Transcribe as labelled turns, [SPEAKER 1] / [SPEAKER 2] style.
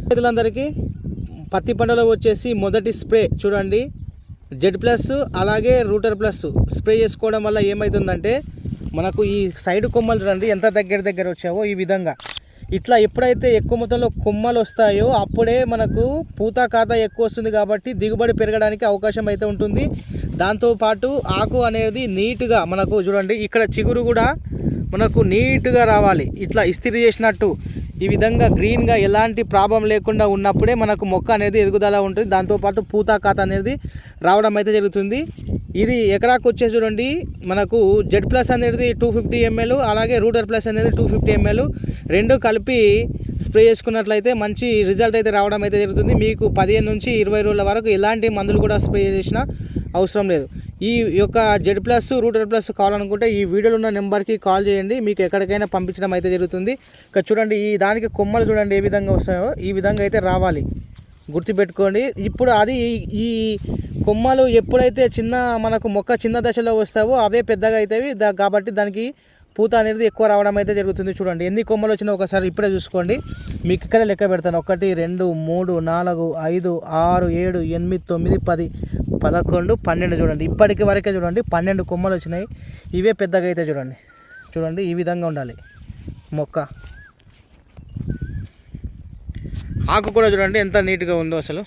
[SPEAKER 1] రైతులందరికీ పత్తి పంటలో వచ్చేసి మొదటి స్ప్రే చూడండి. జెడ్ ప్లస్ అలాగే రూటర్ ప్లస్ స్ప్రే చేసుకోవడం వల్ల ఏమవుతుందంటే మనకు ఈ సైడ్ కొమ్మలు చూడండి ఎంత దగ్గర దగ్గర వచ్చావో ఈ విధంగా. ఇట్లా ఎప్పుడైతే ఎక్కువ మొత్తంలో కొమ్మలు వస్తాయో అప్పుడే మనకు పూత కాత ఎక్కువ వస్తుంది కాబట్టి దిగుబడి పెరగడానికి అవకాశం అయితే ఉంటుంది. దాంతోపాటు ఆకు అనేది నీట్గా మనకు చూడండి ఇక్కడ చిగురు కూడా మనకు నీట్గా రావాలి. ఇట్లా ఇస్త్రీ చేసినట్టు ఈ విధంగా గ్రీన్గా ఎలాంటి ప్రాబ్లం లేకుండా ఉన్నప్పుడే మనకు మొక్క అనేది ఎదుగుదల ఉంటుంది. దాంతోపాటు పూత కాత అనేది రావడం అయితే జరుగుతుంది. ఇది ఎకరాకు వచ్చే చూడండి మనకు జెడ్ ప్లస్ అనేది టూ ఫిఫ్టీ ఎంఎల్ అలాగే రూటర్ ప్లస్ అనేది టూ ఫిఫ్టీ ఎంఎల్ రెండు కలిపి స్ప్రే చేసుకున్నట్లయితే మంచి రిజల్ట్ అయితే రావడం అయితే జరుగుతుంది. మీకు పదిహేను నుంచి ఇరవై రోజుల వరకు ఎలాంటి మందులు కూడా స్ప్రే చేసినా అవసరం లేదు. ఈ యొక్క జెడ్ ప్లస్ రూటర్ ప్లస్ కావాలనుకుంటే ఈ వీడియోలో ఉన్న నెంబర్కి కాల్ చేయండి. మీకు ఎక్కడికైనా పంపించడం అయితే జరుగుతుంది. ఇక చూడండి ఈ దానికి కొమ్మలు చూడండి ఏ విధంగా వస్తాయో ఈ విధంగా అయితే రావాలి. గుర్తుపెట్టుకోండి. ఇప్పుడు అది ఈ- ఈ కొమ్మలు ఎప్పుడైతే చిన్న మనకు మొక్క చిన్న దశలో వస్తావో అవే పెద్దగా అవుతాయి. దా కాబట్టి దానికి పూత అనేది ఎక్కువ రావడం అయితే జరుగుతుంది చూడండి. ఎన్ని కొమ్మలు వచ్చినా ఒకసారి ఇప్పుడే చూసుకోండి. మీకు ఇక్కడ లెక్క పెడతాను. ఒకటి రెండు మూడు నాలుగు ఐదు ఆరు ఏడు ఎనిమిది తొమ్మిది పది పదకొండు పన్నెండు చూడండి. ఇప్పటికి వరకే చూడండి పన్నెండు కొమ్మలు వచ్చినాయి. ఇవే పెద్దగా అయితే చూడండి. చూడండి ఈ విధంగా ఉండాలి మొక్క. ఆకు కూడా చూడండి ఎంత నీట్గా ఉందో అసలు.